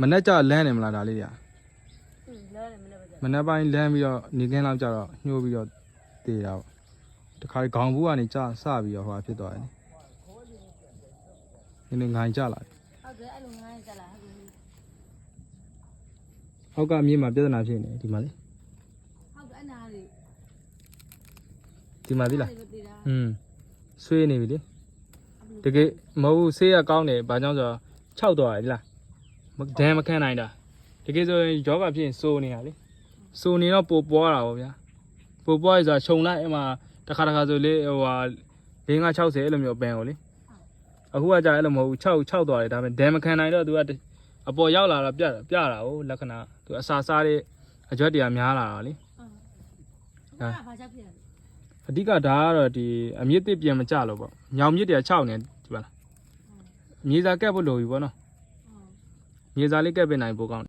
မနေ့ကျလမ်းနေမလားဒါလေးတွေလမ်းနေမနေ့ပဲမနေ့ပိုင်းလမ်းပြီးတော့နေကင်းလောက်ကျတော့ညှိုးပြီးတော့တေးတာပေါ့တခါခေါင်ဘူးကနေကျဆပြီးတော့ဟိုဟာဖြစ်သွားတယ်နင်းနေငိုင်ကျလာတယ်ဟုတ်တယ်အဲ့လိုငိုင်ကျလာဟုတ်ပြီဟောက်ကမြေမှာပြဿနာဖြစ်နေဒီမှာလေဟုတ်တယ်အနာလေးဒီမှာဒီလားอืมဆွေးနေပြီလေတကယ်မဟုတ်ဆေးရကောင်းတယ်ဘာကြောင့်ဆိုတော့ခြောက်သွားတယ်လား ဒဏ်မခံနိုင်တာတကယ်ဆိုရင်ယောဂဖြစ်ရင်စိုးနေတာလေစိုးနေတော့ပိုပွားတာပေါ့ဗျာပိုပွားရဆိုတာခြုံလိုက်အဲ့မှာတစ်ခါတစ်ခါဆိုလေဟိုဟာ၄၅60အဲ့လိုမျိုးပန်ကိုလေအခုကကြာအဲ့လိုမဟုတ်ဘူး6 6သွားတယ်ဒါပေမဲ့ဒဏ်မခံနိုင်တော့ तू ကအပေါ်ရောက်လာတော့ပြပြတာ哦လက္ခဏာ तू အစာစားတဲ့အကြွက်တရားများလာတာလေ ဟုတ်ကဲ့ဘာကြောင့်ဖြစ်လဲ အဓိကဒါကတော့ဒီအမြင့်တစ်ပြန်မကြလို့ပေါ့ညောင်မြင့်တရား6နေဒီပါလားမြေစာကက်ဖို့လိုပြီပေါ့နော် ဟုတ်မြေစာလေးကက်ပေးနိုင်ပို့ကောင်း